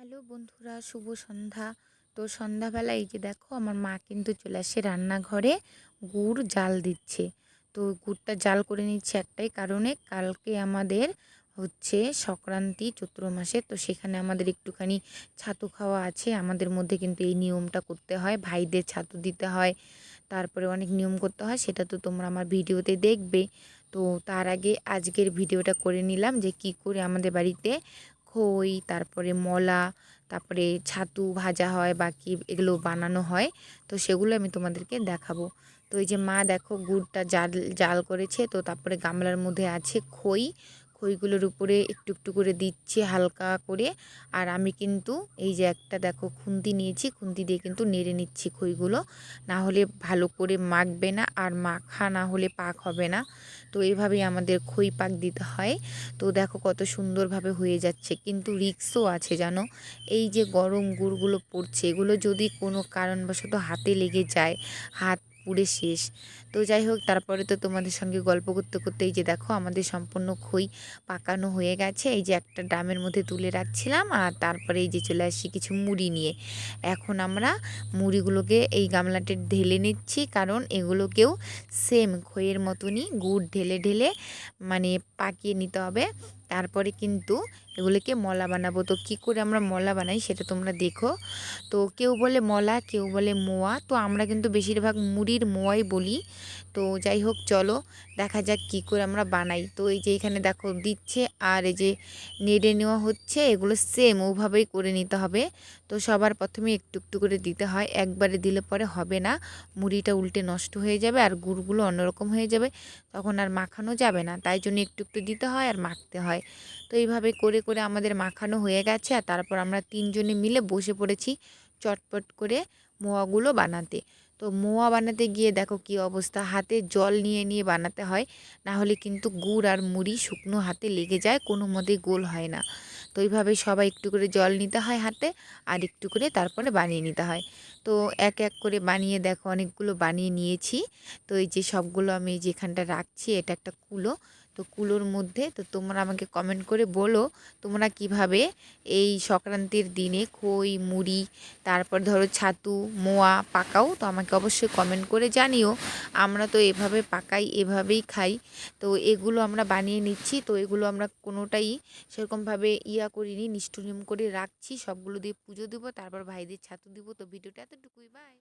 Hello বন্ধুরা, শুভ সন্ধ্যা। তো সন্ধ্যাবেলা এই যে দেখো, আমার মা কিন্তু চলে আসে রান্নাঘরে গুড় জাল দিচ্ছে। তো গুড়টা জাল করে নিচ্ছে একটাই কারণে, কালকে আমাদের হচ্ছে সংক্রান্তি চৈত্র মাসে, তো সেখানে আমাদের একটুখানি ছাতু খাওয়া আছে। আমাদের মধ্যে কিন্তু এই নিয়মটা করতে হয়, ভাইদের ছাতু দিতে হয়, তারপরে অনেক নিয়ম করতে হয়, সেটা তো তোমরা আমার ভিডিওতে দেখবে। তো তার আগে আজকের ভিডিওটা করে নিলাম যে কি করে আমাদের বাড়িতে খই, তারপরে মলা, তারপরে ছাতু ভাজা হয়, বাকি এগুলো বানানো হয়। তো সেগুলো আমি তোমাদেরকে দেখাবো। তো এই যে মা দেখো, গুড়টা জাল জাল করেছে। তো তারপরে গামলার মধ্যে আছে খই। খইগুলোর উপরে একটু একটু করে দিচ্ছে হালকা করে। আর আমি কিন্তু এই যে একটা দেখো খুন্তি নিয়েছি, খুন্তি দিয়ে কিন্তু নেড়ে নিচ্ছি খইগুলো। না হলে ভালো করে মাখবে না আর মাখা না হলে পাক হবে না। তো এইভাবেই আমাদের খই পাক দিতে হয়। তো দেখো কত সুন্দরভাবে হয়ে যাচ্ছে। কিন্তু রিক্সও আছে জানো? এই যে গরম গুড়গুলো পড়ছে, এগুলো যদি কোনো কারণবশত হাতে লেগে যায়, হাত পুড়ে শেষ। তো যাই হোক, তারপরে তো তোমাদের সঙ্গে গল্প করতে করতে এই যে দেখো, আমাদের সম্পূর্ণ খই পাকানো হয়ে গেছে। এই যে একটা ড্রামের মধ্যে তুলে রাখছিলাম আর তারপরে এই যে চলে আসছি কিছু মুড়ি নিয়ে। এখন আমরা মুড়িগুলোকে এই গামলাতে ঢেলে নিচ্ছি, কারণ এগুলোকেও সেম খইয়ের মতনই গুড় ঢেলে ঢেলে মানে পাকিয়ে নিতে হবে। তারপরে কিন্তু এগুলিকে মলা বানাবো। তো কী করে আমরা মলা বানাই সেটা তোমরা দেখো। তো কেউ বলে মলা, কেউ বলে মোয়া। তো আমরা কিন্তু বেশিরভাগ মুড়ির মোয়াই বলি। তো যাই হোক, চলো দেখা যাক কী করে আমরা বানাই। তো এই যে এখানে দেখো দিচ্ছে আর এই যে নেড়ে নেওয়া হচ্ছে, এগুলো সেম ওভাবেই করে নিতে হবে। তো সবার প্রথমে একটু একটু করে দিতে হয়। একবারে দিলে পরে হবে না। মুড়িটা উল্টে নষ্ট হয়ে যাবে আর গুড়গুলো অন্যরকম হয়ে যাবে। তখন আর মাখানো যাবে না। তাই জন্য একটু একটু দিতে হয় আর মাখতে হয়। তো এইভাবে করে করে আমাদের মাখানো হয়ে গেছে আর তারপর আমরা তিনজনে মিলে বসে পড়েছি চটপট করে মোয়াগুলো বানাতে। তো মোয়া বানাতে গিয়ে দেখো কি অবস্থা, হাতে জল নিয়ে নিয়ে বানাতে হয়, না হলে কিন্তু গুড় আর মুড়ি শুকনো হাতে লেগে যায়, কোনো মতেই গোল হয় না। তো এইভাবে সবাই একটু করে জল নিতে হয় হাতে আর একটু করে তারপরে বানিয়ে নিতে হয়। তো এক এক করে বানিয়ে দেখো অনেকগুলো বানিয়ে নিয়েছি। তো এই যে সবগুলো আমি যেখানটা রাখছি এটা একটা কুলো তো কুলোর মধ্যে, তো তোমরা আমাকে কমেন্ট করে বলো, তোমরা কীভাবে এই সংক্রান্তির দিনে খই, মুড়ি, তারপর ধরো ছাতু, মোয়া পাকাও, তো আমাকে অবশ্যই কমেন্ট করে জানিও। আমরা তো এভাবে পাকাই, এভাবেই খাই। তো এগুলো আমরা বানিয়ে নিচ্ছি, তো এগুলো আমরা কোনোটাই সেরকমভাবে ইয়া করিনি, নিষ্ঠুরিম করে রাখছি। সবগুলো দিয়ে পুজো দেবো, তারপর ভাইদের ছাতু দিব। তো ভিডিওটা এতটুকুই বাই